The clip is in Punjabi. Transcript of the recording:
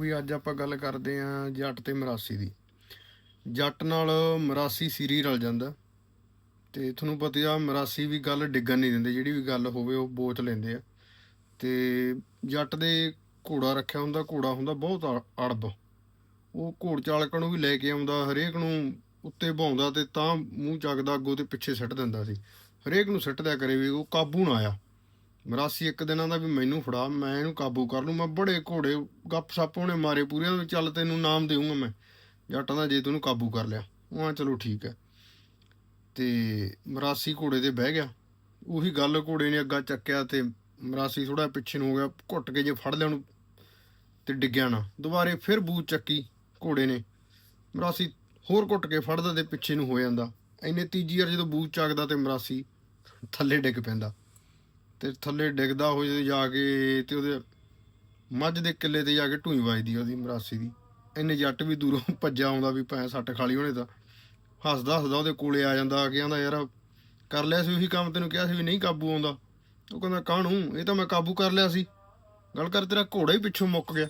ਵੀ ਅੱਜ ਆਪਾਂ ਗੱਲ ਕਰਦੇ ਆਂ ਜੱਟ ਤੇ ਮਰਾਸੀ ਦੀ। ਜੱਟ ਨਾਲ ਮਰਾਸੀ ਸਿਰੀ ਰਲ ਜਾਂਦਾ। ਤੇ ਤੁਹਾਨੂੰ ਪਤਾ ਆ, ਮਰਾਸੀ ਵੀ ਗੱਲ ਡਿੱਗਣ ਨਹੀਂ ਦਿੰਦੇ, ਜਿਹੜੀ ਵੀ ਗੱਲ ਹੋਵੇ ਉਹ ਬੋਚ ਲੈਂਦੇ ਆ। ਤੇ ਜੱਟ ਦੇ ਘੋੜਾ ਰੱਖਿਆ ਹੁੰਦਾ, ਘੋੜਾ ਹੁੰਦਾ ਬਹੁਤ ਅੜ- ਅੜਬ। ਉਹ ਘੋੜ ਚਾਲਕਾਂ ਨੂੰ ਵੀ ਲੈ ਕੇ ਆਉਂਦਾ, ਹਰੇਕ ਨੂੰ ਉੱਤੇ ਭਾਉਂਦਾ ਤੇ ਤਾਂ ਮੂੰਹ ਚੱਕਦਾ, ਅੱਗੋਂ ਤੇ ਪਿੱਛੇ ਸਿੱਟ ਦਿੰਦਾ ਸੀ। ਹਰੇਕ ਨੂੰ ਸਿੱਟਦਿਆ ਕਰੇ ਵੀ ਉਹ ਕਾਬੂ ਨਾ ਆਇਆ। ਮਰਾਸੀ ਇੱਕ ਦਿਨਾਂ ਦਾ ਵੀ ਮੈਨੂੰ ਫੜਾ, ਮੈਂ ਇਹਨੂੰ ਕਾਬੂ ਕਰ ਲੂੰ, ਮੈਂ ਬੜੇ ਘੋੜੇ ਗੱਪ ਸੱਪ ਉਹਨੇ ਮਾਰੇ ਪੂਰਿਆਂ ਵੀ ਚੱਲ ਤੈਨੂੰ ਨਾਮ ਦੇਊਂਗਾ ਮੈਂ। ਜੱਟਾਂ ਦਾ ਜੇ ਤੈਨੂੰ ਕਾਬੂ ਕਰ ਲਿਆ, ਉਹ ਆ ਚਲੋ ਠੀਕ ਹੈ। ਤੇ ਮਰਾਸੀ ਘੋੜੇ ਤੇ ਬਹਿ ਗਿਆ। ਉਹੀ ਗੱਲ ਘੋੜੇ ਨੇ ਅੱਗਾ ਚੱਕਿਆ ਤੇ ਮਰਾਸੀ ਥੋੜਾ ਪਿੱਛੇ ਨੂੰ ਹੋ ਗਿਆ, ਘੁੱਟ ਕੇ ਜੇ ਫੜ ਲਿਆ ਉਹਨੂੰ ਤੇ ਡਿੱਗਿਆ ਨਾ। ਦੁਬਾਰੇ ਫਿਰ ਬੂਤ ਚੱਕੀ ਘੋੜੇ ਨੇ। ਮਰਾਸੀ ਹੋਰ ਘੁੱਟ ਕੇ ਫੜਦਾ ਤੇ ਪਿੱਛੇ ਨੂੰ ਹੋ ਜਾਂਦਾ। ਐਨੇ ਤੀਜੀ ਵਾਰ ਜਦੋਂ ਬੂਤ ਚੱਕਦਾ ਤੇ ਮਰਾਸੀ ਥੱਲੇ ਡਿੱਗ ਪੈਂਦਾ। ਤੇ ਥੱਲੇ ਡਿੱਗਦਾ ਹੋ ਜਦੋਂ ਜਾ ਕੇ ਤੇ ਉਹਦੇ ਮੱਝ ਦੇ ਕਿੱਲੇ ਤੇ ਜਾ ਕੇ ਢੂਈ ਵੱਜਦੀ ਉਹਦੀ ਮਰਾਸੀ ਦੀ। ਇੰਨੇ ਜੱਟ ਵੀ ਦੂਰੋਂ ਭੱਜਾ ਆਉਂਦਾ ਵੀ ਭੈਂ ਸੱਟ ਖਾਲੀ ਹੋਣੇ ਤਾਂ। ਹੱਸਦਾ ਹੱਸਦਾ ਉਹਦੇ ਕੋਲੇ ਆ ਜਾਂਦਾ ਕਿ ਆਂਦਾ ਯਾਰ ਕਰ ਲਿਆ ਸੀ ਉਹੀ ਕੰਮ ਤੈਨੂੰ ਕਿਹਾ ਸੀ ਵੀ ਨਹੀਂ ਕਾਬੂ ਆਉਂਦਾ। ਉਹ ਕਹਿੰਦਾ, ਕਾਹਨੂੰ? ਇਹ ਤਾਂ ਮੈਂ ਕਾਬੂ ਕਰ ਲਿਆ ਸੀ। ਗੱਲ ਕਰ ਤੇਰਾ ਘੋੜਾ ਹੀ ਪਿੱਛੋਂ ਮੁੱਕ ਗਿਆ।